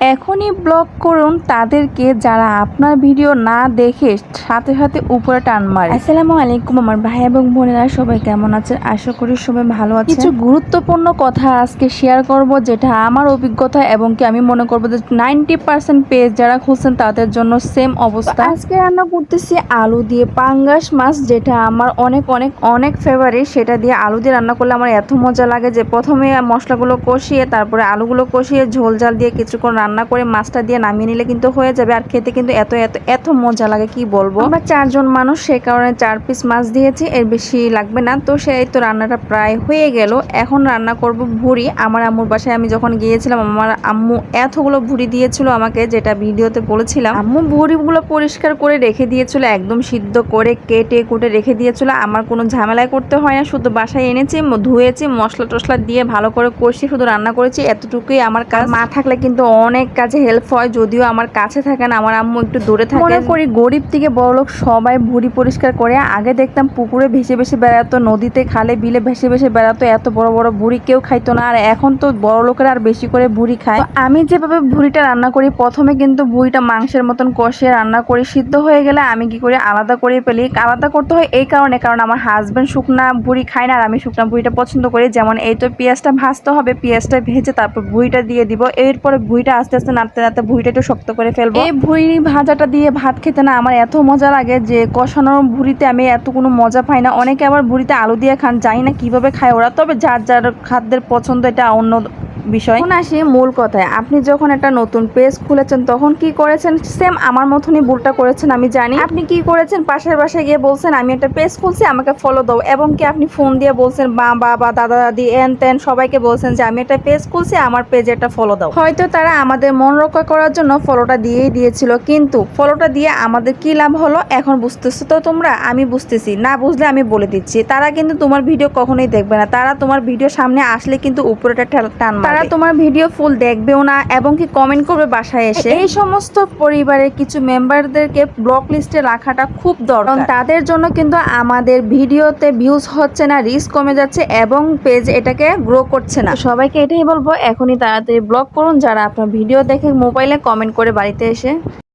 এখনই ব্লক করুন তাদেরকে যারা আপনার ভিডিও না দেখে সাথে সাথে উপরে টান মারে। আসসালামু আলাইকুম আমার ভাই এবং বোনেরা সবাই কেমন আছেন? আশা করি সবাই ভালো আছে কিছু গুরুত্বপূর্ণ কথা আজকে শেয়ার করব যেটা আমার অভিজ্ঞতা এবং কি আমি মনে করব যে নাইনটি পার্সেন্ট পেজ যারা খুঁজছেন তাদের জন্য সেম অবস্থা। আজকে রান্না করতেছি আলু দিয়ে পাঙ্গাস মাছ যেটা আমার অনেক অনেক অনেক ফেভারিট সেটা দিয়ে আলু দিয়ে রান্না করলে আমার এত মজা লাগে যে প্রথমে মশলাগুলো কষিয়ে তারপরে আলুগুলো কষিয়ে ঝোল জাল দিয়ে কিছুক্ষণ রান্না করে মাছটা দিয়ে নামিয়ে নিলে কিন্তু হয়ে যাবে। আর খেতে কিন্তু এত এত এত মজা লাগে কি বলব? আমরা চারজন মানুষ সে কারণে চার পিস মাছ দিয়েছি এর বেশি লাগবে না। তো সেই তো রান্নাটা প্রায় হয়ে গেল। এখন রান্না করব ভুড়ি। আমার আম্মুর বাসায় আমি যখন গিয়েছিলাম আমার আম্মু এতগুলো ভুড়ি দিয়েছিল আমাকে যেটা ভিডিওতে বলেছিলাম। আম্মু ভুড়িগুলো পরিষ্কার করে রেখে দিয়েছিল একদম সিদ্ধ করে কেটে কুটে রেখে দিয়েছিল। আমার কোনো ঝামেলায় করতে হয় না শুধু বাসায় এনেছি ধুয়েছি মশলা টশলা দিয়ে ভালো করে কষি শুধু রান্না করেছি। এতটুকুই আমার কাজ। মা থাকলে কিন্তু অনেক কাজে হেল্প হয়, যদিও আমার কাছে থাকে না, আমার আম্মু একটু দূরে থাকে। মনে করি গরিব থেকে বড় লোক সবাই ভুড়ি পরিষ্কার করে। আগে দেখতাম পুকুরে ভেসে ভেসে বেড়াতো, নদীতে খালে বিলে ভেসে ভেসে বেড়াতো, এত বড় বড় ভুড়ি কেউ খাইতো না। আর এখন তো বড় লোকেরা আর বেশি করে ভুড়ি খায়। আমি যেভাবে ভুড়িটা রান্না করি, প্রথমে কিন্তু ভুড়িটা মাংসের মতন কষিয়ে রান্না করি। সিদ্ধ হয়ে গেলে আমি কি করি, আলাদা করে ফেলি। আলাদা করতে হয় এই কারণে, কারণ আমার হাজব্যান্ড শুকনা ভুড়ি খায় না, আর আমি শুকনা ভুড়িটা পছন্দ করি। যেমন এই তো পেঁয়াজটা ভাজতে হবে, পেঁয়াজটা ভেজে তারপর ভুড়িটা দিয়ে দিব। এরপরে ভুড়িটা আস্তে আস্তে নাড়তে নাড়তে ভুঁড়িটা একটু শক্ত করে ফেলব। এই ভুঁড়ি ভাজাটা দিয়ে ভাত খেতে না আমার এত মজা লাগে যে কষানোর ভুঁড়িতে আমি এত কোনো মজা পাই না। অনেকে আবার ভুঁড়িতে আলু দিয়ে খান, জানি না কীভাবে খায় ওরা, তবে যার যার খাদ্যের পছন্দ এটা অন্য বিষয়? এখন আসি মূল কথায়। আপনি যখন একটা নতুন পেজ খুলেছেন, তখন কি করেছেন? সেম আমার মতনই ভুলটা করেছেন, আমি জানি। আপনি কি করেছেন? পাশের বাসায় গিয়ে বলছেন, আমি একটা পেজ খুলছি, আমাকে ফলো দাও। এবং কি আপনি ফোন দিয়ে বলছেন, মা, বাবা, দাদা, দাদি, এন, তেন, সবাইকে বলছেন যে, আমি একটা পেজ খুলছি, আমার পেজে একটা ফলো দাও। হয়তো তারা আমাদের মন রক্ষা করার জন্য ফলোটা দিয়েই দিয়েছিল, কিন্তু ফলোটা দিয়ে আমাদের কি লাভ হলো? এখন বুঝতেছো তো তোমরা? আমি বুঝতেছি। না বুঝলে আমি বলে দিচ্ছি। তারা কিন্তু তোমার ভিডিও কখনোই দেখবে না। তারা তোমার ভিডিও সামনে আসলে কিন্তু উপরেটা টান। তারা তোমার ভিডিও ফুল দেখবেও না এবং কি কমেন্ট করবে বাসায় এসে। এই সমস্ত পরিবারের কিছু মেম্বারদেরকে ব্লক লিস্টে রাখাটা খুব দরকার। তাদের জন্য কিন্তু আমাদের ভিডিওতে ভিউজ হচ্ছে না রিস্ক কমে যাচ্ছে এবং পেজ এটাকে গ্রো করছে না। সবাইকে এটাই বলব এখনই তাড়াতাড়ি ব্লক করুন। যারা আপনার ভিডিও দেখে মোবাইলে কমেন্ট করে বাড়িতে এসে।